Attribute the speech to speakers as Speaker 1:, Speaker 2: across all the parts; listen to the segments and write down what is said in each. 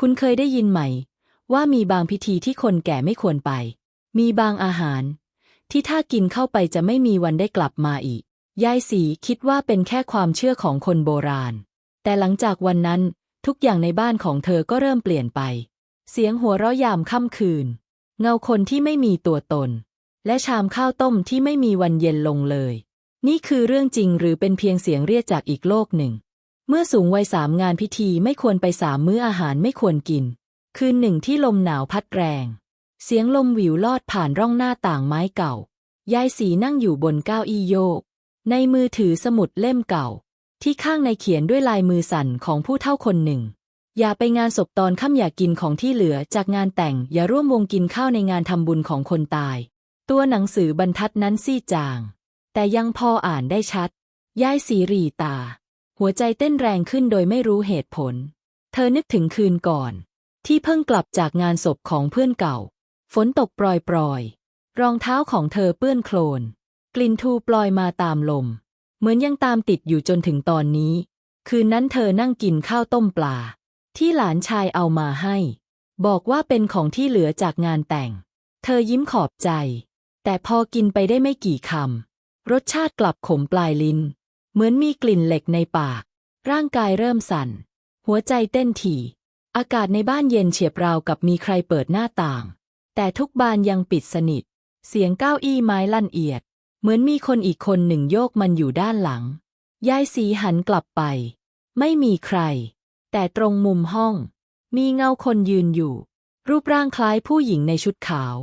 Speaker 1: คุณเคยได้ยินไหม ว่ามีบางพิธีที่คนแก่ไม่ควรไป มีบางอาหาร ที่ถ้ากินเข้าไปจะไม่มีวันได้กลับมาอีก ยายสีคิดว่าเป็นแค่ความเชื่อของคนโบราณ แต่หลังจากวันนั้นทุกอย่างในบ้านของเธอก็เริ่มเปลี่ยนไป เสียงหัวเราะยามค่ำคืน เงาคนที่ไม่มีตัวตน และชามข้าวต้มที่ไม่มีวันเย็นลงเลย นี่คือเรื่องจริงหรือเป็นเพียงเสียงเรียกจากอีกโลกหนึ่ง เมื่อสูงวัยสามงานพิธีไม่ควรไปสามมื้ออาหารไม่ควรกิน คืนหนึ่งที่ลมหนาวพัดแรง เสียงลมหวิวลอดผ่านร่องหน้าต่างไม้เก่า ยายสีนั่งอยู่บนเก้าอี้โยก ในมือถือสมุดเล่มเก่า ที่ข้างในเขียนด้วยลายมือสั่นของผู้เฒ่าคนหนึ่ง อย่าไปงานศพตอนค่ำอย่ากินของที่เหลือจากงานแต่งอย่าร่วมวงกินข้าวในงานทำบุญของคนตาย ตัวหนังสือบรรทัดนั้นซีดจาง แต่ยังพออ่านได้ชัด ยายสีรีตา หัวใจเต้นแรงขึ้นโดยไม่รู้เหตุผล เธอนึกถึงคืนก่อน ที่เพิ่งกลับจากงานศพของเพื่อนเก่า ฝนตกปรอยๆรองเท้าของเธอเปื้อนโคลน กลิ่นทูปลอยมาตามลม เหมือนยังตามติดอยู่จนถึงตอนนี้ คืนนั้นเธอนั่งกินข้าวต้มปลา ที่หลานชายเอามาให้ บอกว่าเป็นของที่เหลือจากงานแต่ง เธอยิ้มขอบใจ แต่พอกินไปได้ไม่กี่คำรสชาติกลับขมปลายลิ้น เหมือนมีกลิ่นเหล็กในปาก ร่างกายเริ่มสั่น หัวใจเต้นถี่ อากาศในบ้านเย็นเฉียบราวกับมีใครเปิดหน้าต่าง แต่ทุกบานยังปิดสนิท เสียงเก้าอี้ไม้ลั่นเอียด เหมือนมีคนอีกคนหนึ่งโยกมันอยู่ด้านหลัง ยายสีหันกลับไป ไม่มีใคร แต่ตรงมุมห้อง มีเงาคนยืนอยู่ รูปร่างคล้ายผู้หญิงในชุดขาว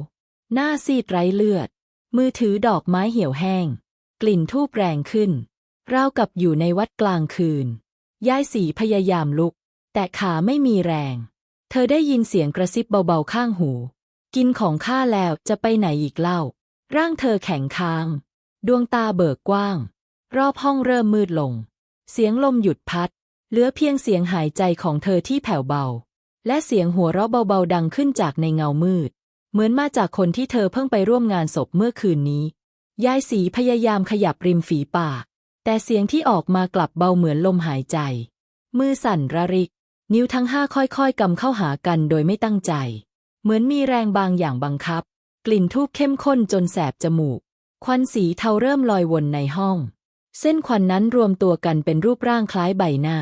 Speaker 1: หน้าซีดไร้เลือด มือถือดอกไม้เหี่ยวแห้ง กลิ่นทูบแรงขึ้น ราวกับอยู่ในวัดกลางคืน ยายสีพยายามลุก แต่ขาไม่มีแรง เธอได้ยินเสียงกระซิบเบาๆข้างหู กินของข้าแล้วจะไปไหนอีกเล่า ร่างเธอแข็งค้าง ดวงตาเบิกกว้าง รอบห้องเริ่มมืดลง เสียงลมหยุดพัด เหลือเพียงเสียงหายใจของเธอที่แผ่วเบา และเสียงหัวเราะเบาๆดังขึ้นจากในเงามืด เหมือนมาจากคนที่เธอเพิ่งไปร่วมงานศพเมื่อคืนนี้ ยายสีพยายามขยับริมฝีปาก แต่เสียงที่ออกมากลับเบาเหมือนลมหายใจ มือสั่นระริก นิ้วทั้งห้าค่อยๆกำเข้าหากันโดยไม่ตั้งใจ เหมือนมีแรงบางอย่างบังคับ กลิ่นทูบเข้มข้นจนแสบจมูก ควันสีเทาเริ่มลอยวนในห้อง เส้นควันนั้นรวมตัวกันเป็นรูปร่างคล้ายใบหน้า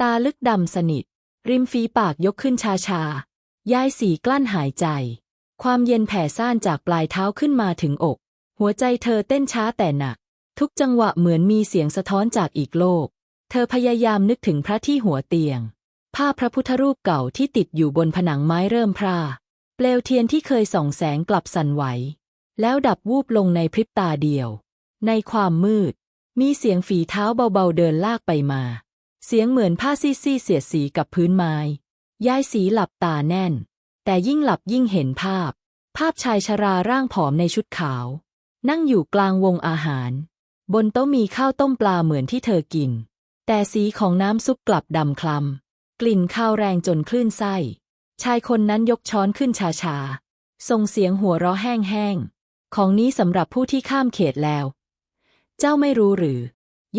Speaker 1: ตาลึกดำสนิท ริมฝีปากยกขึ้นชาชาๆยายสีกลั้นหายใจ ความเย็นแผ่ซ่านจากปลายเท้าขึ้นมาถึงอก หัวใจเธอเต้นช้าแต่หนัก ทุกจังหวะเหมือนมีเสียงสะท้อนจากอีกโลก เธอพยายามนึกถึงพระที่หัวเตียง ภาพพระพุทธรูปเก่าที่ติดอยู่บนผนังไม้เริ่มพร่าเปลวเทียนที่เคยส่องแสงกลับสั่นไหว แล้วดับวูบลงในพริบตาเดียว ในความมืด มีเสียงฝีเท้าเบาๆเดินลากไปมา เสียงเหมือนผ้าซี่ๆเสียดสีกับพื้นไม้ ยายสีหลับตาแน่น แต่ยิ่งหลับยิ่งเห็นภาพ ภาพชายชราร่างผอมในชุดขาว นั่งอยู่กลางวงอาหาร บนโต๊ะมีข้าวต้มปลาเหมือนที่เธอกิน แต่สีของน้ำซุปกลับดำคล้ำกลิ่นข้าวแรงจนคลื่นไส้ ชายคนนั้นยกช้อนขึ้นชาๆส่งเสียงหัวเราะแห้งๆ ของนี้สำหรับผู้ที่ข้ามเขตแล้ว เจ้าไม่รู้หรือ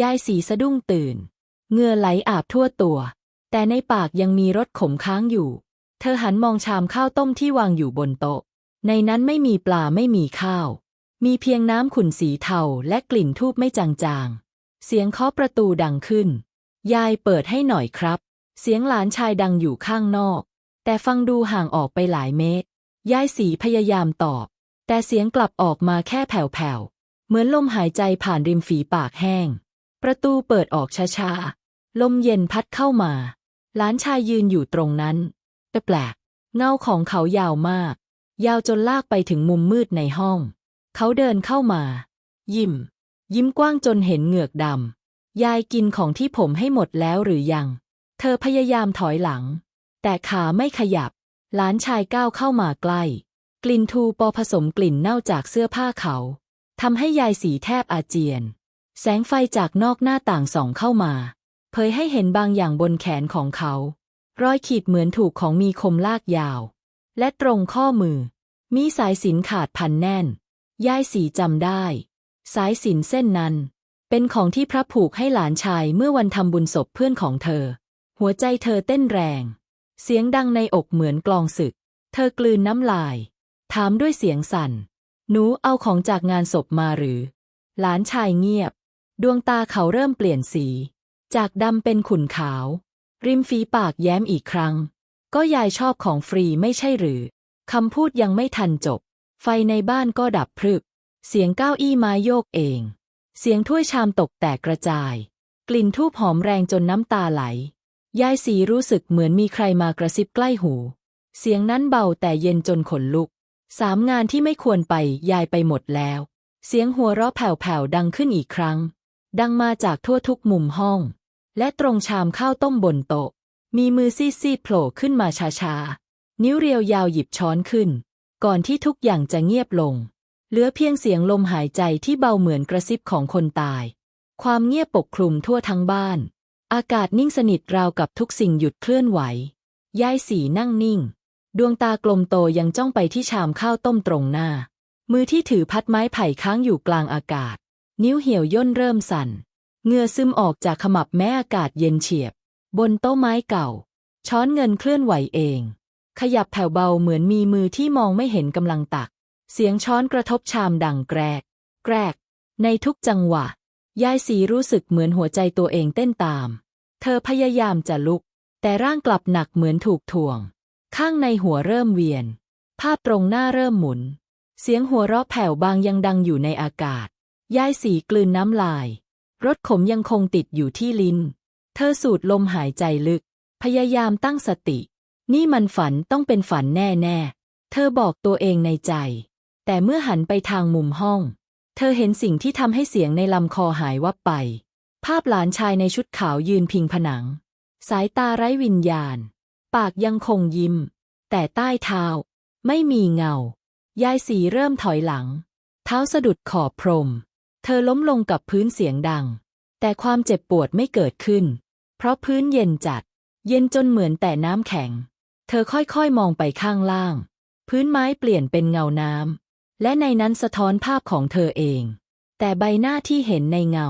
Speaker 1: ยายสีสะดุ้งตื่นเหงื่อไหลอาบทั่วตัว แต่ในปากยังมีรสขมค้างอยู่ เธอหันมองชามข้าวต้มที่วางอยู่บนโต๊ะ ในนั้นไม่มีปลาไม่มีข้าว มีเพียงน้ำขุ่นสีเทาและกลิ่นทูบไม่จางๆ เสียงเคาะประตูดังขึ้น ยายเปิดให้หน่อยครับ เสียงหลานชายดังอยู่ข้างนอก แต่ฟังดูห่างออกไปหลายเมตร ยายสีพยายามตอบ แต่เสียงกลับออกมาแค่แผ่วๆ เหมือนลมหายใจผ่านริมฝีปากแห้ง ประตูเปิดออกช้าๆ ลมเย็นพัดเข้ามา หลานชายยืนอยู่ตรงนั้นแปลก เงาของเขายาวมาก ยาวจนลากไปถึงมุมมืดในห้อง เขาเดินเข้ามา ยิ้ม ยิ้มกว้างจนเห็นเหงือกดำ ยายกินของที่ผมให้หมดแล้วหรือยัง เธอพยายามถอยหลัง แต่ขาไม่ขยับ หลานชายก้าวเข้ามาใกล้ กลิ่นทูปอผสมกลิ่นเน่าจากเสื้อผ้าเขาทำให้ยายสีแทบอาเจียน แสงไฟจากนอกหน้าต่างส่องเข้ามา เผยให้เห็นบางอย่างบนแขนของเขา รอยขีดเหมือนถูกของมีคมลากยาว และตรงข้อมือ มีสายสินขาดพันแน่น ยายสีจำได้ สายสินเส้นนั้น เป็นของที่พระผูกให้หลานชายเมื่อวันทำบุญศพเพื่อนของเธอ หัวใจเธอเต้นแรง เสียงดังในอกเหมือนกลองศึก เธอกลืนน้ำลาย ถามด้วยเสียงสั่น หนูเอาของจากงานศพมาหรือ หลานชายเงียบ ดวงตาเขาเริ่มเปลี่ยนสี จากดำเป็นขุ่นขาว ริมฝีปากแย้มอีกครั้ง ก็ยายชอบของฟรีไม่ใช่หรือคำพูดยังไม่ทันจบ ไฟในบ้านก็ดับพรึบ เสียงเก้าอี้ไม้โยกเอง เสียงถ้วยชามตกแตกกระจาย กลิ่นทูบหอมแรงจนน้ำตาไหล ยายสีรู้สึกเหมือนมีใครมากระซิบใกล้หู เสียงนั้นเบาแต่เย็นจนขนลุก สามงานที่ไม่ควรไปยายไปหมดแล้ว เสียงหัวเราะแผ่วๆดังขึ้นอีกครั้ง ดังมาจากทั่วทุกมุมห้อง และตรงชามข้าวต้มบนโต๊ะ มีมือซีดๆโผล่ขึ้นมาช้าๆ นิ้วเรียวยาวหยิบช้อนขึ้น ก่อนที่ทุกอย่างจะเงียบลง เหลือเพียงเสียงลมหายใจที่เบาเหมือนกระซิบของคนตาย ความเงียบปกคลุมทั่วทั้งบ้าน อากาศนิ่งสนิทราวกับทุกสิ่งหยุดเคลื่อนไหวยายสีนั่งนิ่ง ดวงตากลมโตยังจ้องไปที่ชามข้าวต้มตรงหน้า มือที่ถือพัดไม้ไผ่ค้างอยู่กลางอากาศ นิ้วเหี่ยวย่นเริ่มสั่นเหงื่อซึมออกจากขมับแม้อากาศเย็นเฉียบ บนโต๊ะไม้เก่า ช้อนเงินเคลื่อนไหวเอง ขยับแผ่วเบาเหมือนมีมือที่มองไม่เห็นกำลังตัก เสียงช้อนกระทบชามดังแกรก แกรก ในทุกจังหวะ ยายสีรู้สึกเหมือนหัวใจตัวเองเต้นตาม เธอพยายามจะลุก แต่ร่างกลับหนักเหมือนถูกถ่วง ข้างในหัวเริ่มเวียน ภาพตรงหน้าเริ่มหมุน เสียงหัวเราะแผ่วบางยังดังอยู่ในอากาศ ยายสีกลืนน้ำลาย รสขมยังคงติดอยู่ที่ลิ้น เธอสูดลมหายใจลึก พยายามตั้งสติ นี่มันฝันต้องเป็นฝันแน่ๆ เธอบอกตัวเองในใจ แต่เมื่อหันไปทางมุมห้อง เธอเห็นสิ่งที่ทำให้เสียงในลำคอหายวับไป ภาพหลานชายในชุดขาวยืนพิงผนัง สายตาไร้วิญญาณ ปากยังคงยิ้ม แต่ใต้เท้า ไม่มีเงา ยายสีเริ่มถอยหลัง เท้าสะดุดขอบพรม เธอล้มลงกับพื้นเสียงดัง แต่ความเจ็บปวดไม่เกิดขึ้น เพราะพื้นเย็นจัด เย็นจนเหมือนแต่น้ำแข็ง เธอค่อยๆมองไปข้างล่าง พื้นไม้เปลี่ยนเป็นเงาน้ำและในนั้นสะท้อนภาพของเธอเอง แต่ใบหน้าที่เห็นในเงา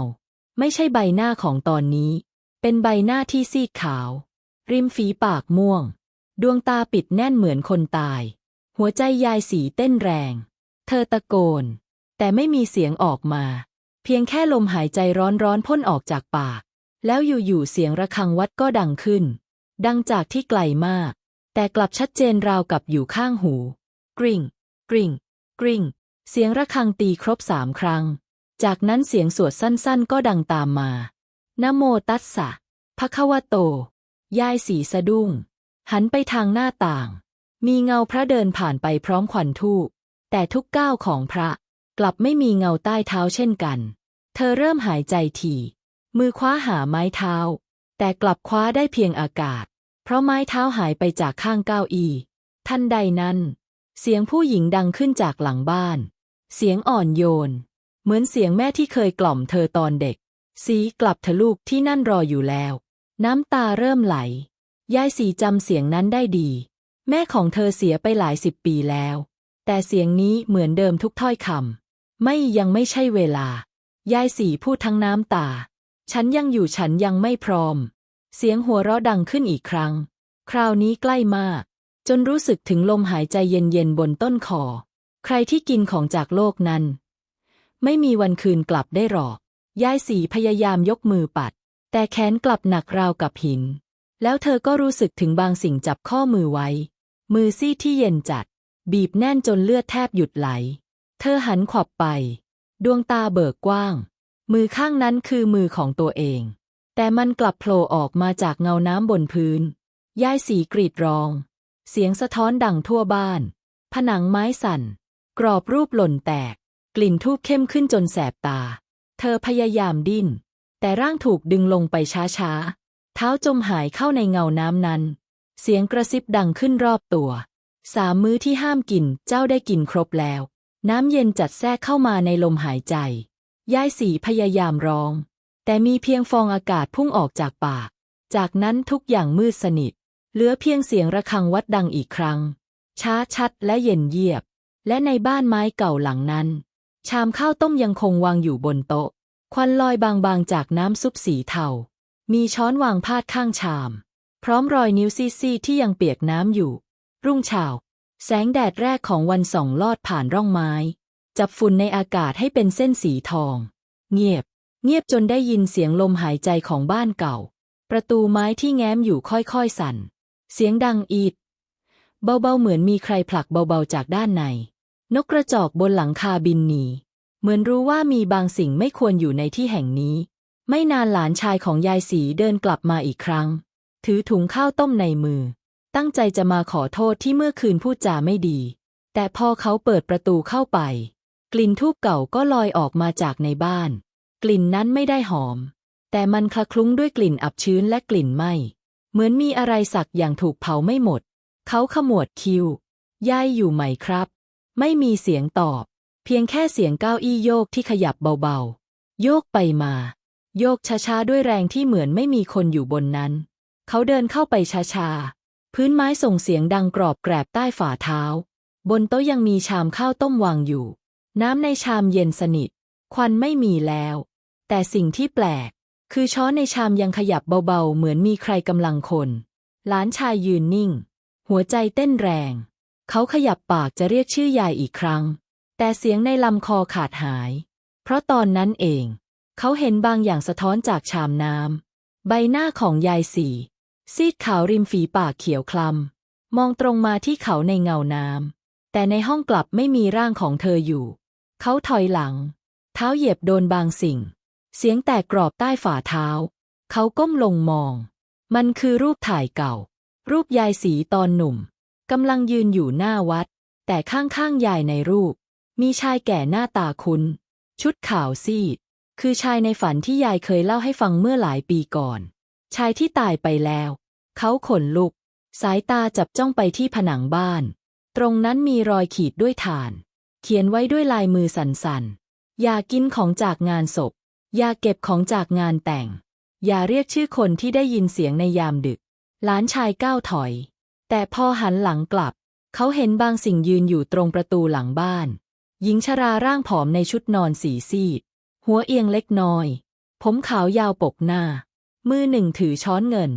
Speaker 1: ไม่ใช่ใบหน้าของตอนนี้ เป็นใบหน้าที่ซีดขาว ริมฝีปากม่วง ดวงตาปิดแน่นเหมือนคนตาย หัวใจยายสีเต้นแรง เธอตะโกน แต่ไม่มีเสียงออกมา เพียงแค่ลมหายใจร้อนๆพ่นออกจากปาก แล้วอยู่ๆเสียงระฆังวัดก็ดังขึ้น ดังจากที่ไกลมาก แต่กลับชัดเจนราวกับอยู่ข้างหู กริ่ง กริ่ง กริ่ง เสียงระฆังตีครบสามครั้ง จากนั้นเสียงสวดสั้นๆ ก็ดังตามมานโมตัสสะภะคะวะโต ยายสีสะดุ้ง หันไปทางหน้าต่าง มีเงาพระเดินผ่านไปพร้อมควันทูแต่ทุกก้าวของพระกลับไม่มีเงาใต้เท้าเช่นกัน เธอเริ่มหายใจถี่ มือคว้าหาไม้เท้า แต่กลับคว้าได้เพียงอากาศ เพราะไม้เท้าหายไปจากข้างเก้าอี้ทันใดนั้น เสียงผู้หญิงดังขึ้นจากหลังบ้าน เสียงอ่อนโยน เหมือนเสียงแม่ที่เคยกล่อมเธอตอนเด็ก สีกลับเถอะลูกที่นั่นรออยู่แล้ว น้ำตาเริ่มไหล ยายสีจำเสียงนั้นได้ดี แม่ของเธอเสียไปหลายสิบปีแล้ว แต่เสียงนี้เหมือนเดิมทุกถ้อยคำไม่ยังไม่ใช่เวลา ยายสีพูดทั้งน้ำตา ฉันยังอยู่ฉันยังไม่พร้อม เสียงหัวเราะดังขึ้นอีกครั้ง คราวนี้ใกล้มาก จนรู้สึกถึงลมหายใจเย็นๆบนต้นคอ ใครที่กินของจากโลกนั้น ไม่มีวันคืนกลับได้หรอก ยายสีพยายามยกมือปัด แต่แขนกลับหนักราวกับหิน แล้วเธอก็รู้สึกถึงบางสิ่งจับข้อมือไว้ มือซีดที่เย็นจัด บีบแน่นจนเลือดแทบหยุดไหล เธอหันขวับไป ดวงตาเบิกกว้าง มือข้างนั้นคือมือของตัวเอง แต่มันกลับโผล่ออกมาจากเงาน้ำบนพื้น ยายสีกรีดร้อง เสียงสะท้อนดังทั่วบ้าน ผนังไม้สั่น กรอบรูปหล่นแตก กลิ่นทูบเข้มขึ้นจนแสบตา เธอพยายามดิ้น แต่ร่างถูกดึงลงไปช้าๆ เท้าจมหายเข้าในเงาน้ำนั้น เสียงกระซิบดังขึ้นรอบตัว สามมื้อที่ห้ามกินเจ้าได้กินครบแล้ว น้ำเย็นจัดแทรกเข้ามาในลมหายใจ ยายสีพยายามร้อง แต่มีเพียงฟองอากาศพุ่งออกจากปาก จากนั้นทุกอย่างมืดสนิท เหลือเพียงเสียงระฆังวัดดังอีกครั้ง ช้าชัดและเย็นเยียบ และในบ้านไม้เก่าหลังนั้น ชามข้าวต้มยังคงวางอยู่บนโต๊ะ ควันลอยบางๆจากน้ำซุปสีเทา มีช้อนวางพาดข้างชาม พร้อมรอยนิ้วซีดๆที่ยังเปียกน้ำอยู่ รุ่งเช้าแสงแดดแรกของวันส่องลอดผ่านร่องไม้ จับฝุ่นในอากาศให้เป็นเส้นสีทอง เงียบ เงียบจนได้ยินเสียงลมหายใจของบ้านเก่า ประตูไม้ที่แง้มอยู่ค่อยๆสั่น เสียงดังอีด เบาๆเหมือนมีใครผลักเบาๆจากด้านใน นกกระจอกบนหลังคาบินหนี เหมือนรู้ว่ามีบางสิ่งไม่ควรอยู่ในที่แห่งนี้ ไม่นานหลานชายของยายสีเดินกลับมาอีกครั้ง ถือถุงข้าวต้มในมือ ตั้งใจจะมาขอโทษที่เมื่อคืนพูดจาไม่ดี แต่พอเขาเปิดประตูเข้าไป กลิ่นทูบเก่าก็ลอยออกมาจากในบ้าน กลิ่นนั้นไม่ได้หอม แต่มันคละคลุ้งด้วยกลิ่นอับชื้นและกลิ่นไหมเหมือนมีอะไรสักอย่างถูกเผาไม่หมด เขาขมวดคิ้วยายอยู่ไหมครับ ไม่มีเสียงตอบ เพียงแค่เสียงเก้าอี้โยกที่ขยับเบาๆ โยกไปมา โยกช้าๆด้วยแรงที่เหมือนไม่มีคนอยู่บนนั้น เขาเดินเข้าไปช้าๆ พื้นไม้ส่งเสียงดังกรอบแกรบใต้ฝ่าเท้า บนโต๊ะยังมีชามข้าวต้มวางอยู่ น้ำในชามเย็นสนิท ควันไม่มีแล้ว แต่สิ่งที่แปลก คือช้อนในชามยังขยับเบาๆ เหมือนมีใครกำลังคนหลานชายยืนนิ่ง หัวใจเต้นแรง เขาขยับปากจะเรียกชื่อยายอีกครั้ง แต่เสียงในลำคอขาดหาย เพราะตอนนั้นเอง เขาเห็นบางอย่างสะท้อนจากชามน้ำ ใบหน้าของยายสีซีดขาวริมฝีปากเขียวคล้ำมองตรงมาที่เขาในเงาน้ำ แต่ในห้องกลับไม่มีร่างของเธออยู่ เขาถอยหลัง เท้าเหยียบโดนบางสิ่ง เสียงแตกกรอบใต้ฝ่าเท้า เขาก้มลงมอง มันคือรูปถ่ายเก่า รูปยายสีตอนหนุ่มกำลังยืนอยู่หน้าวัด แต่ข้างๆยายในรูป มีชายแก่หน้าตาคุ้น ชุดขาวซีด คือชายในฝันที่ยายเคยเล่าให้ฟังเมื่อหลายปีก่อน ชายที่ตายไปแล้ว เขาขนลุก สายตาจับจ้องไปที่ผนังบ้าน ตรงนั้นมีรอยขีดด้วยถ่าน เขียนไว้ด้วยลายมือสั่นๆ อย่ากินของจากงานศพ อย่าเก็บของจากงานแต่ง อย่าเรียกชื่อคนที่ได้ยินเสียงในยามดึก หลานชายก้าวถอย แต่พอหันหลังกลับ เขาเห็นบางสิ่งยืนอยู่ตรงประตูหลังบ้าน หญิงชราร่างผอมในชุดนอนสีซีด หัวเอียงเล็กน้อย ผมขาวยาวปกหน้า มือหนึ่งถือช้อนเงิน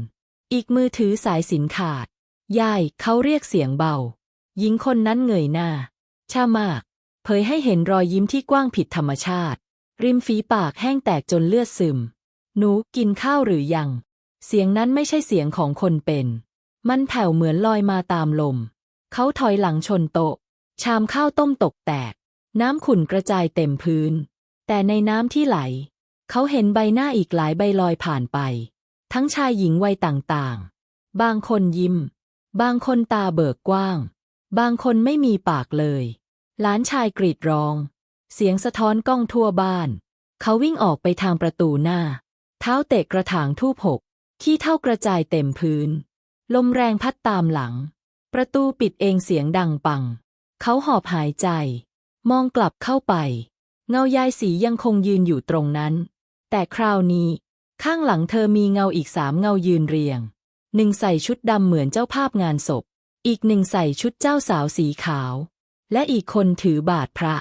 Speaker 1: อีกมือถือสายสินขาด ยายเขาเรียกเสียงเบา หญิงคนนั้นเงยหน้าช่ามาก เผยให้เห็นรอยยิ้มที่กว้างผิดธรรมชาติ ริมฝีปากแห้งแตกจนเลือดซึม หนูกินข้าวหรือยัง เสียงนั้นไม่ใช่เสียงของคนเป็น มันแผ่วเหมือนลอยมาตามลม เขาถอยหลังชนโต๊ะ ชามข้าวต้มตกแตก น้ำขุ่นกระจายเต็มพื้น แต่ในน้ำที่ไหล เขาเห็นใบหน้าอีกหลายใบลอยผ่านไป ทั้งชายหญิงวัยต่างๆ บางคนยิ้ม บางคนตาเบิกกว้าง บางคนไม่มีปากเลย หลานชายกรีดร้อง เสียงสะท้อนก้องทั่วบ้าน เขาวิ่งออกไปทางประตูหน้า เท้าเตะกระถางทูบหก ขี้เท่ากระจายเต็มพื้น ลมแรงพัดตามหลัง ประตูปิดเองเสียงดังปัง เขาหอบหายใจ มองกลับเข้าไป เงายายสียังคงยืนอยู่ตรงนั้น แต่คราวนี้ ข้างหลังเธอมีเงาอีกสามเงายืนเรียง หนึ่งใส่ชุดดำเหมือนเจ้าภาพงานศพ อีกหนึ่งใส่ชุดเจ้าสาวสีขาว และอีกคนถือบาทพระ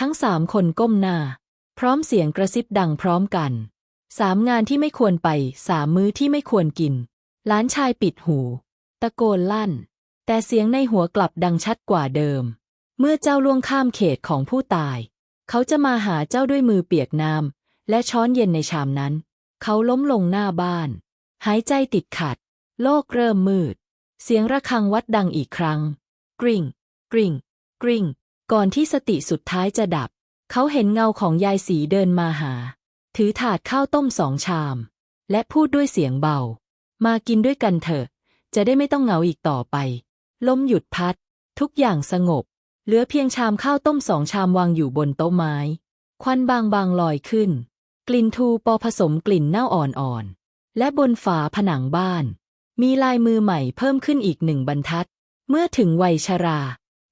Speaker 1: ทั้งสามคนก้มหน้า พร้อมเสียงกระซิบดังพร้อมกันสามงานที่ไม่ควรไปสามมื้อที่ไม่ควรกิน หลานชายปิดหู ตะโกนลั่น แต่เสียงในหัวกลับดังชัดกว่าเดิม เมื่อเจ้าล่วงข้ามเขตของผู้ตาย เขาจะมาหาเจ้าด้วยมือเปียกน้ำและช้อนเย็นในชามนั้น เขาล้มลงหน้าบ้าน หายใจติดขัด โลกเริ่มมืด เสียงระฆังวัดดังอีกครั้ง กริ่ง กริ่ง กริ่ง ก่อนที่สติสุดท้ายจะดับ เขาเห็นเงาของยายสีเดินมาหา ถือถาดข้าวต้มสองชาม และพูดด้วยเสียงเบา มากินด้วยกันเถอะ จะได้ไม่ต้องเหงาอีกต่อไป ลมหยุดพัด ทุกอย่างสงบ เหลือเพียงชามข้าวต้มสองชามวางอยู่บนโต๊ะไม้ ควันบางๆลอยขึ้น กลิ่นทูปอผสมกลิ่นเน่าอ่อนๆ และบนฝาผนังบ้าน มีลายมือใหม่เพิ่มขึ้นอีกหนึ่งบรรทัด เมื่อถึงวัยชรา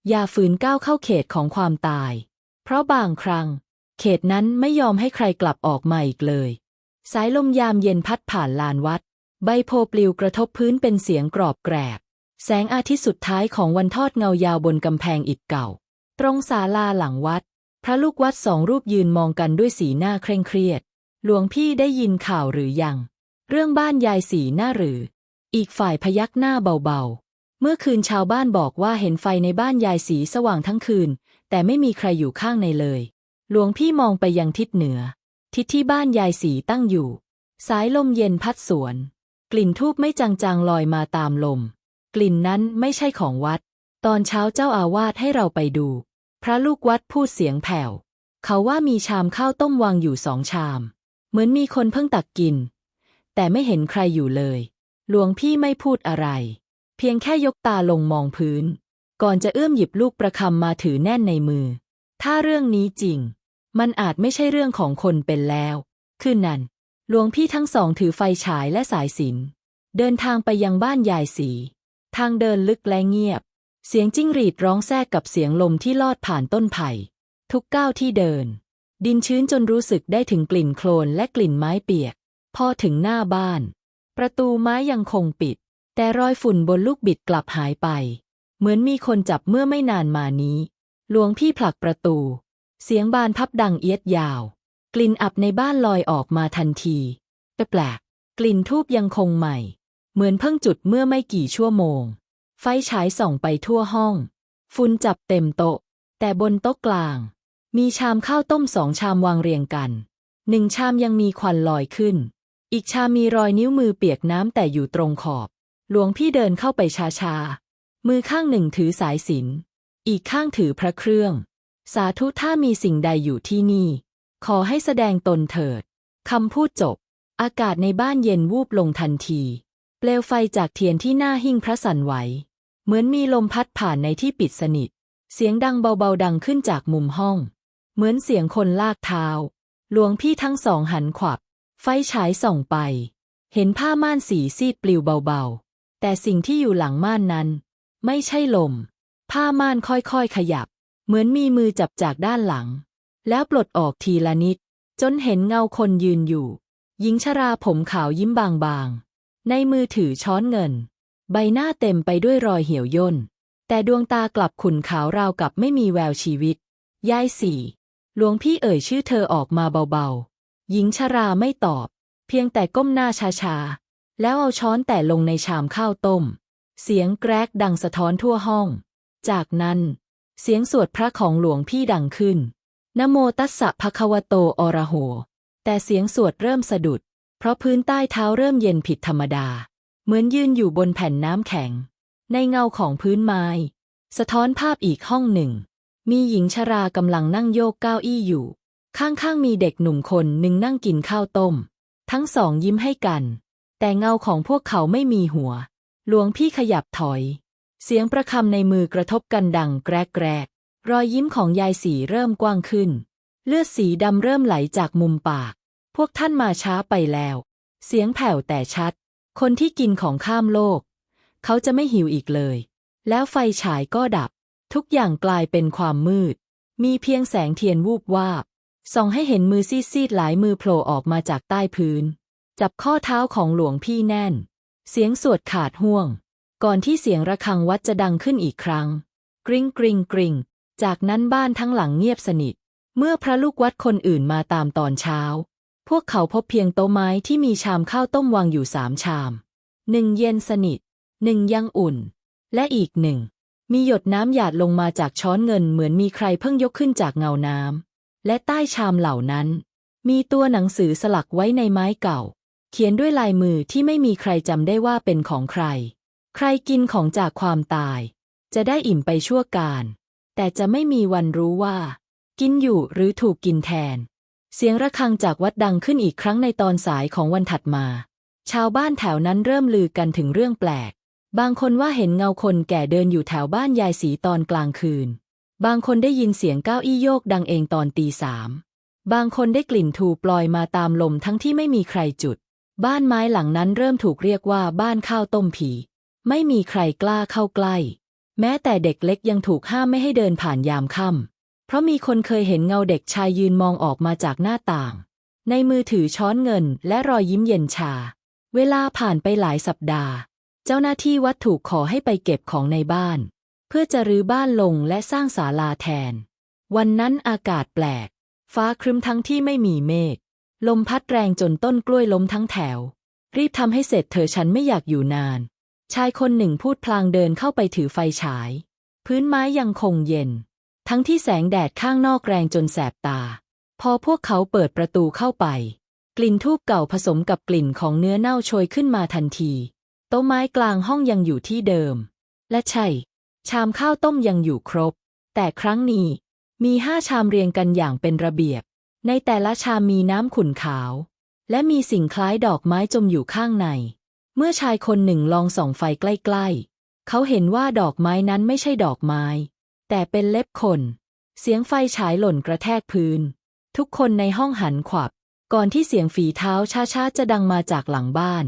Speaker 1: อย่าฝืนก้าวเข้าเขตของความตาย เพราะบางครั้ง เขตนั้นไม่ยอมให้ใครกลับออกมาอีกเลย สายลมยามเย็นพัดผ่านลานวัด ใบโพปลิวกระทบพื้นเป็นเสียงกรอบแกรบ แสงอาทิตย์สุดท้ายของวันทอดเงายาวบนกำแพงอิฐเก่า ตรงศาลาหลังวัด พระลูกวัดสองรูปยืนมองกันด้วยสีหน้าเคร่งเครียด หลวงพี่ได้ยินข่าวหรือยัง เรื่องบ้านยายสีหน้าหรือ อีกฝ่ายพยักหน้าเบาๆ เมื่อคืนชาวบ้านบอกว่าเห็นไฟในบ้านยายสีสว่างทั้งคืน แต่ไม่มีใครอยู่ข้างในเลย หลวงพี่มองไปยังทิศเหนือ ทิศที่บ้านยายสีตั้งอยู่ สายลมเย็นพัดสวน กลิ่นทูบไม่จางๆลอยมาตามลม กลิ่นนั้นไม่ใช่ของวัด ตอนเช้าเจ้าอาวาสให้เราไปดู พระลูกวัดพูดเสียงแผ่ว เขาว่ามีชามข้าวต้มวางอยู่สองชาม เหมือนมีคนเพิ่งตักกิน แต่ไม่เห็นใครอยู่เลย หลวงพี่ไม่พูดอะไร เพียงแค่ยกตาลงมองพื้น ก่อนจะเอื้อมหยิบลูกประคำมาถือแน่นในมือ ถ้าเรื่องนี้จริง มันอาจไม่ใช่เรื่องของคนเป็นแล้วคืนนั้นหลวงพี่ทั้งสองถือไฟฉายและสายสินเดินทางไปยังบ้านยายสี ทางเดินลึกและเงียบ เสียงจิ้งหรีดร้องแทรกกับเสียงลมที่ลอดผ่านต้นไผ่ ทุกก้าวที่เดิน ดินชื้นจนรู้สึกได้ถึงกลิ่นโคลนและกลิ่นไม้เปียก พอถึงหน้าบ้าน ประตูไม้ยังคงปิด แต่รอยฝุ่นบนลูกบิดกลับหายไป เหมือนมีคนจับเมื่อไม่นานมานี้ หลวงพี่ผลักประตู เสียงบานพับดังเอียดยาว กลิ่นอับในบ้านลอยออกมาทันทีแปลกกลิ่นทูบยังคงใหม่ เหมือนเพิ่งจุดเมื่อไม่กี่ชั่วโมง ไฟฉายส่องไปทั่วห้อง ฝุ่นจับเต็มโต๊ะ แต่บนโต๊ะกลาง มีชามข้าวต้มสองชามวางเรียงกัน หนึ่งชามยังมีควันลอยขึ้น อีกชามมีรอยนิ้วมือเปียกน้ำแต่อยู่ตรงขอบ หลวงพี่เดินเข้าไปช้าๆ มือข้างหนึ่งถือสายสิญจนอีกข้างถือพระเครื่อง สาธุถ้ามีสิ่งใดอยู่ที่นี่ ขอให้แสดงตนเถิดคำพูดจบ อากาศในบ้านเย็นวูบลงทันที เปลวไฟจากเทียนที่หน้าหิ้งพระสันไหว เหมือนมีลมพัดผ่านในที่ปิดสนิท เสียงดังเบาๆดังขึ้นจากมุมห้อง เหมือนเสียงคนลากเท้า หลวงพี่ทั้งสองหันขวับ ไฟฉายส่องไป เห็นผ้าม่านสีซีดปลิวเบาๆ แต่สิ่งที่อยู่หลังม่านนั้น ไม่ใช่ลม ผ้าม่านค่อยๆขยับ เหมือนมีมือจับจากด้านหลัง แล้วปลดออกทีละนิด จนเห็นเงาคนยืนอยู่ หญิงชราผมขาวยิ้มบางๆ ในมือถือช้อนเงิน ใบหน้าเต็มไปด้วยรอยเหี่ยวย่น แต่ดวงตากลับขุ่นขาวราวกับไม่มีแววชีวิต ยายสี่หลวงพี่เอ่ยชื่อเธอออกมาเบาๆ หญิงชราไม่ตอบ เพียงแต่ก้มหน้าช้าๆ แล้วเอาช้อนแต่ลงในชามข้าวต้ม เสียงแกรกดังสะท้อนทั่วห้อง จากนั้น เสียงสวดพระของหลวงพี่ดังขึ้น นโมตัสสะภะคะวะโตอระโห แต่เสียงสวดเริ่มสะดุด เพราะพื้นใต้เท้าเริ่มเย็นผิดธรรมดา เหมือนยืนอยู่บนแผ่นน้ำแข็ง ในเงาของพื้นไม้ สะท้อนภาพอีกห้องหนึ่ง มีหญิงชรากำลังนั่งโยกเก้าอี้อยู่ ข้างๆมีเด็กหนุ่มคนหนึ่งนั่งกินข้าวต้ม ทั้งสองยิ้มให้กัน แต่เงาของพวกเขาไม่มีหัว หลวงพี่ขยับถอย เสียงประคำในมือกระทบกันดังแกรกแกรกรอยยิ้มของยายสีเริ่มกว้างขึ้น เลือดสีดำเริ่มไหลจากมุมปาก พวกท่านมาช้าไปแล้ว เสียงแผ่วแต่ชัด คนที่กินของข้ามโลก เขาจะไม่หิวอีกเลย แล้วไฟฉายก็ดับ ทุกอย่างกลายเป็นความมืด มีเพียงแสงเทียนวูบวาบส่องให้เห็นมือซีดๆหลายมือโผล่ออกมาจากใต้พื้น จับข้อเท้าของหลวงพี่แน่น เสียงสวดขาดห่วง ก่อนที่เสียงระฆังวัดจะดังขึ้นอีกครั้ง กริงกริงกริงจากนั้นบ้านทั้งหลังเงียบสนิท เมื่อพระลูกวัดคนอื่นมาตามตอนเช้า พวกเขาพบเพียงโต๊ะไม้ที่มีชามข้าวต้มวางอยู่สามชาม หนึ่งเย็นสนิท หนึ่งยังอุ่น และอีกหนึ่ง มีหยดน้ำหยาดลงมาจากช้อนเงินเหมือนมีใครเพิ่งยกขึ้นจากเงาน้ำและใต้ชามเหล่านั้น มีตัวหนังสือสลักไว้ในไม้เก่า เขียนด้วยลายมือที่ไม่มีใครจำได้ว่าเป็นของใคร ใครกินของจากความตาย จะได้อิ่มไปชั่วการ แต่จะไม่มีวันรู้ว่า กินอยู่หรือถูกกินแทน เสียงระฆังจากวัดดังขึ้นอีกครั้งในตอนสายของวันถัดมา ชาวบ้านแถวนั้นเริ่มลือกันถึงเรื่องแปลก บางคนว่าเห็นเงาคนแก่เดินอยู่แถวบ้านยายสีตอนกลางคืน บางคนได้ยินเสียงก้าวอี้โยกดังเองตอนตีสามบางคนได้กลิ่นถูปลอยมาตามลมทั้งที่ไม่มีใครจุด บ้านไม้หลังนั้นเริ่มถูกเรียกว่าบ้านข้าวต้มผี ไม่มีใครกล้าเข้าใกล้ แม้แต่เด็กเล็กยังถูกห้ามไม่ให้เดินผ่านยามค่ำเพราะมีคนเคยเห็นเงาเด็กชายยืนมองออกมาจากหน้าต่าง ในมือถือช้อนเงินและรอยยิ้มเย็นชา เวลาผ่านไปหลายสัปดาห์ เจ้าหน้าที่วัดถูกขอให้ไปเก็บของในบ้าน เพื่อจะรื้อบ้านลงและสร้างศาลาแทน วันนั้นอากาศแปลก ฟ้าครึ้มทั้งที่ไม่มีเมฆ ลมพัดแรงจนต้นกล้วยล้มทั้งแถว รีบทำให้เสร็จเถอฉันไม่อยากอยู่นาน ชายคนหนึ่งพูดพลางเดินเข้าไปถือไฟฉาย พื้นไม้ยังคงเย็น ทั้งที่แสงแดดข้างนอกแรงจนแสบตา พอพวกเขาเปิดประตูเข้าไป กลิ่นทูบเก่าผสมกับกลิ่นของเนื้อเน่าโชยขึ้นมาทันที โต๊ะไม้กลางห้องยังอยู่ที่เดิม และใช่ ชามข้าวต้มยังอยู่ครบ แต่ครั้งนี้มีห้าชามเรียงกันอย่างเป็นระเบียบ ในแต่ละชามมีน้ำขุ่นขาว และมีสิ่งคล้ายดอกไม้จมอยู่ข้างใน เมื่อชายคนหนึ่งลองส่องไฟใกล้ๆ เขาเห็นว่าดอกไม้นั้นไม่ใช่ดอกไม้ แต่เป็นเล็บคน เสียงไฟฉายหล่นกระแทกพื้น ทุกคนในห้องหันขวับ ก่อนที่เสียงฝีเท้าช้าๆจะดังมาจากหลังบ้าน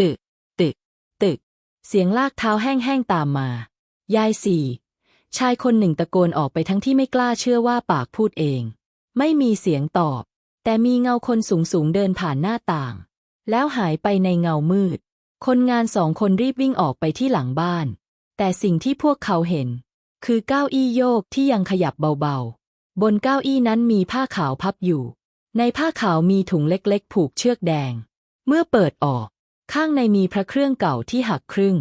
Speaker 1: ตึก ตึก ตึก เสียงลากเท้าแห้งๆตามมา ยายสี่ ชายคนหนึ่งตะโกนออกไปทั้งที่ไม่กล้าเชื่อว่าปากพูดเอง ไม่มีเสียงตอบ แต่มีเงาคนสูงๆเดินผ่านหน้าต่าง แล้วหายไปในเงามืด คนงานสองคนรีบวิ่งออกไปที่หลังบ้าน แต่สิ่งที่พวกเขาเห็น คือเก้าอี้โยกที่ยังขยับเบาๆ บนเก้าอี้นั้นมีผ้าขาวพับอยู่ ในผ้าขาวมีถุงเล็กๆ ผูกเชือกแดง เมื่อเปิดออก ข้างในมีพระเครื่องเก่าที่หักครึ่ง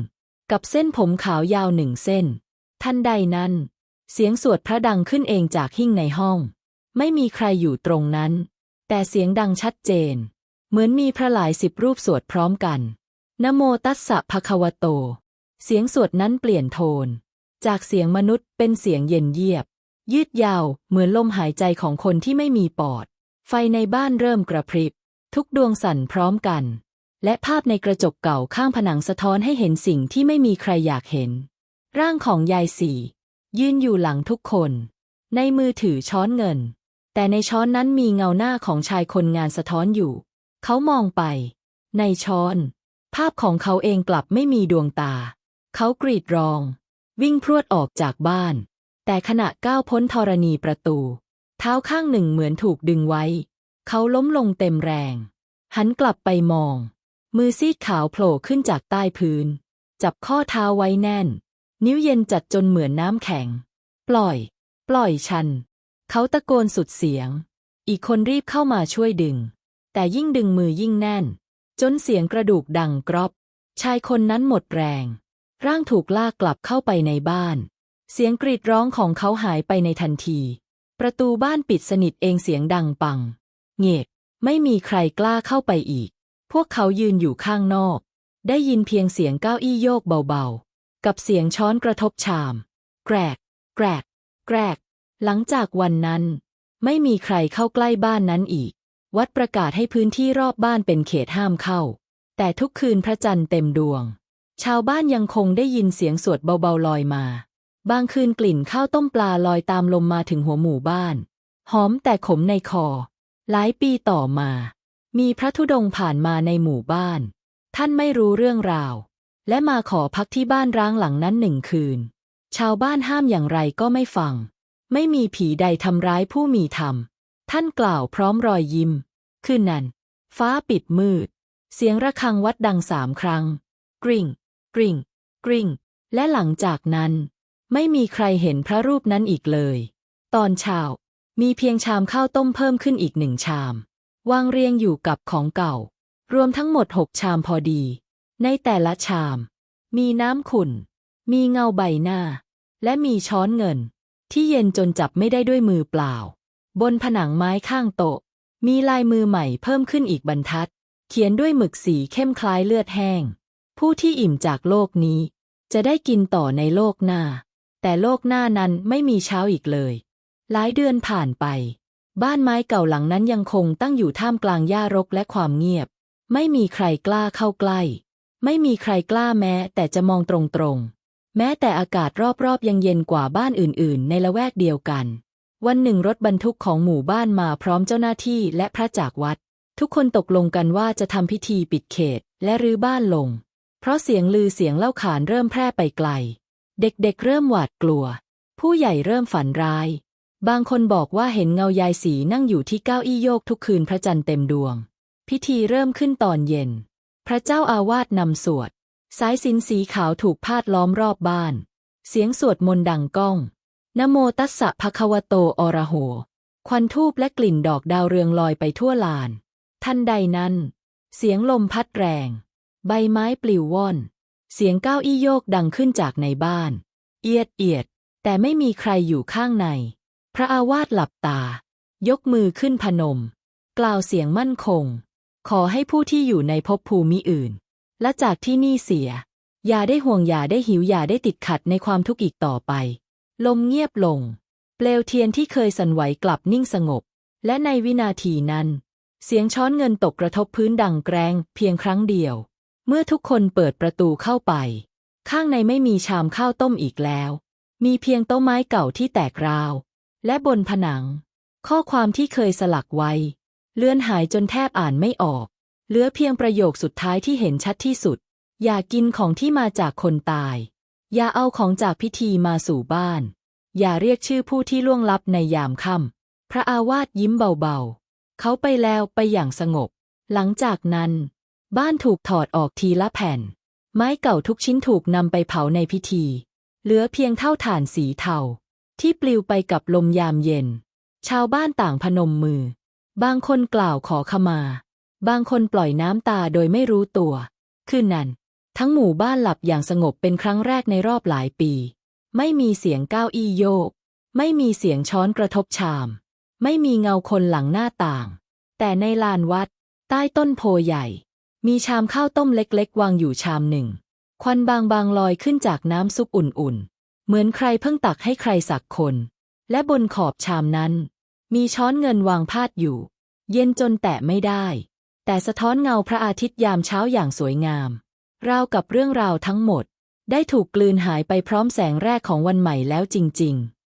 Speaker 1: กับเส้นผมขาวยาวหนึ่งเส้น ทันใดนั้น เสียงสวดพระดังขึ้นเองจากหิ้งในห้อง ไม่มีใครอยู่ตรงนั้น แต่เสียงดังชัดเจน เหมือนมีพระหลายสิบรูปสวดพร้อมกันนโมตัสสะภคะวโต เสียงสวดนั้นเปลี่ยนโทน จากเสียงมนุษย์เป็นเสียงเย็นเยียบ ยืดยาวเหมือนลมหายใจของคนที่ไม่มีปอด ไฟในบ้านเริ่มกระพริบ ทุกดวงสั่นพร้อมกัน และภาพในกระจกเก่าข้างผนังสะท้อนให้เห็นสิ่งที่ไม่มีใครอยากเห็น ร่างของยายสี่ ยืนอยู่หลังทุกคน ในมือถือช้อนเงิน แต่ในช้อนนั้นมีเงาหน้าของชายคนงานสะท้อนอยู่ เขามองไป ในช้อน ภาพของเขาเองกลับไม่มีดวงตา เขากรีดร้อง วิ่งพรวดออกจากบ้าน แต่ขณะก้าวพ้นธรณีประตู เท้าข้างหนึ่งเหมือนถูกดึงไว้ เขาล้มลงเต็มแรง หันกลับไปมอง มือซีดขาวโผล่ขึ้นจากใต้พื้น จับข้อเท้าไว้แน่น นิ้วเย็นจัดจนเหมือนน้ำแข็ง ปล่อย ปล่อยฉัน เขาตะโกนสุดเสียง อีกคนรีบเข้ามาช่วยดึง แต่ยิ่งดึงมือยิ่งแน่น จนเสียงกระดูกดังกรอบ ชายคนนั้นหมดแรง ร่างถูกลากกลับเข้าไปในบ้าน เสียงกรีดร้องของเขาหายไปในทันที ประตูบ้านปิดสนิทเองเสียงดังปัง เงียบไม่มีใครกล้าเข้าไปอีก พวกเขายืนอยู่ข้างนอก ได้ยินเพียงเสียงเก้าอี้โยกเบาๆ กับเสียงช้อนกระทบชาม แกรก แกรก แกรก หลังจากวันนั้น ไม่มีใครเข้าใกล้บ้านนั้นอีก วัดประกาศให้พื้นที่รอบบ้านเป็นเขตห้ามเข้า แต่ทุกคืนพระจันทร์เต็มดวง ชาวบ้านยังคงได้ยินเสียงสวดเบาๆลอยมา บางคืนกลิ่นข้าวต้มปลาลอยตามลมมาถึงหัวหมู่บ้าน หอมแต่ขมในคอ หลายปีต่อมา มีพระธุดงค์ผ่านมาในหมู่บ้าน ท่านไม่รู้เรื่องราว และมาขอพักที่บ้านร้างหลังนั้นหนึ่งคืน ชาวบ้านห้ามอย่างไรก็ไม่ฟัง ไม่มีผีใดทำร้ายผู้มีธรรม ท่านกล่าวพร้อมรอยยิ้ม คืนนั้น ฟ้าปิดมืด เสียงระฆังวัดดังสามครั้ง กริ่ง กริ่ง กริ่ง และหลังจากนั้น ไม่มีใครเห็นพระรูปนั้นอีกเลย ตอนเช้ามีเพียงชามข้าวต้มเพิ่มขึ้นอีกหนึ่งชาม วางเรียงอยู่กับของเก่า รวมทั้งหมดหกชามพอดี ในแต่ละชาม มีน้ำขุ่น มีเงาใบหน้า และมีช้อนเงิน ที่เย็นจนจับไม่ได้ด้วยมือเปล่า บนผนังไม้ข้างโต๊ะ มีลายมือใหม่เพิ่มขึ้นอีกบรรทัด เขียนด้วยหมึกสีเข้มคล้ายเลือดแห้ง ผู้ที่อิ่มจากโลกนี้ จะได้กินต่อในโลกหน้า แต่โลกหน้านั้นไม่มีเช้าอีกเลย หลายเดือนผ่านไป บ้านไม้เก่าหลังนั้นยังคงตั้งอยู่ท่ามกลางหญ้ารกและความเงียบ ไม่มีใครกล้าเข้าใกล้ ไม่มีใครกล้าแม้แต่จะมองตรงๆ แม้แต่อากาศรอบๆยังเย็นกว่าบ้านอื่นๆ ในละแวกเดียวกัน วันหนึ่งรถบรรทุกของหมู่บ้านมาพร้อมเจ้าหน้าที่และพระจากวัด ทุกคนตกลงกันว่าจะทำพิธีปิดเขตและรื้อบ้านลง เพราะเสียงลือเสียงเล่าขานเริ่มแพร่ไปไกล เด็กๆเเริ่มหวาดกลัว ผู้ใหญ่เริ่มฝันร้าย บางคนบอกว่าเห็นเงายายสีนั่งอยู่ที่เก้าอี้โยกทุกคืนพระจันทร์เต็มดวง พิธีเริ่มขึ้นตอนเย็น พระเจ้าอาวาสนำสวด สายสินสีขาวถูกพาดล้อมรอบบ้าน เสียงสวดมนต์ดังก้อง นโมตัสสะภคะวโตอระโห ควันทูบและกลิ่นดอกดาวเรืองลอยไปทั่วลาน ทันใดนั้น เสียงลมพัดแรง ใบไม้ปลิวว่อน เสียงก้าวอี้โยกดังขึ้นจากในบ้าน เอียดเอียด แต่ไม่มีใครอยู่ข้างใน พระอาวาสหลับตา ยกมือขึ้นพนม กล่าวเสียงมั่นคง ขอให้ผู้ที่อยู่ในภพภูมิอื่น และจากที่นี่เสีย อย่าได้ห่วงอย่าได้หิวอย่าได้ติดขัดในความทุกข์อีกต่อไป ลมเงียบลง เปลวเทียนที่เคยสั่นไหวกลับนิ่งสงบ และในวินาทีนั้น เสียงช้อนเงินตกกระทบพื้นดังแกรง เพียงครั้งเดียว เมื่อทุกคนเปิดประตูเข้าไป ข้างในไม่มีชามข้าวต้มอีกแล้ว มีเพียงโต๊ะไม้เก่าที่แตกราว และบนผนัง ข้อความที่เคยสลักไว้ เลื่อนหายจนแทบอ่านไม่ออก เหลือเพียงประโยคสุดท้ายที่เห็นชัดที่สุด อย่ากินของที่มาจากคนตาย อย่าเอาของจากพิธีมาสู่บ้าน อย่าเรียกชื่อผู้ที่ล่วงลับในยามค่ำพระอาวาสยิ้มเบาๆ เขาไปแล้วไปอย่างสงบ หลังจากนั้น บ้านถูกถอดออกทีละแผ่น ไม้เก่าทุกชิ้นถูกนำไปเผาในพิธี เหลือเพียงเท่าฐานสีเทาที่ปลิวไปกับลมยามเย็น ชาวบ้านต่างพนมมือ บางคนกล่าวขอขมา บางคนปล่อยน้ำตาโดยไม่รู้ตัวคืนนั้น ทั้งหมู่บ้านหลับอย่างสงบเป็นครั้งแรกในรอบหลายปี ไม่มีเสียงก้าวอี้โยก ไม่มีเสียงช้อนกระทบชาม ไม่มีเงาคนหลังหน้าต่าง แต่ในลานวัด ใต้ต้นโพใหญ่ มีชามข้าวต้มเล็กๆ วางอยู่ชามหนึ่ง ควันบางๆลอยขึ้นจากน้ำซุปอุ่นๆ เหมือนใครเพิ่งตักให้ใครสักคน และบนขอบชามนั้น มีช้อนเงินวางพาดอยู่ เย็นจนแตะไม่ได้ แต่สะท้อนเงาพระอาทิตย์ยามเช้าอย่างสวยงาม ราวกับเรื่องราวทั้งหมด ได้ถูกกลืนหายไปพร้อมแสงแรกของวันใหม่แล้วจริง ๆ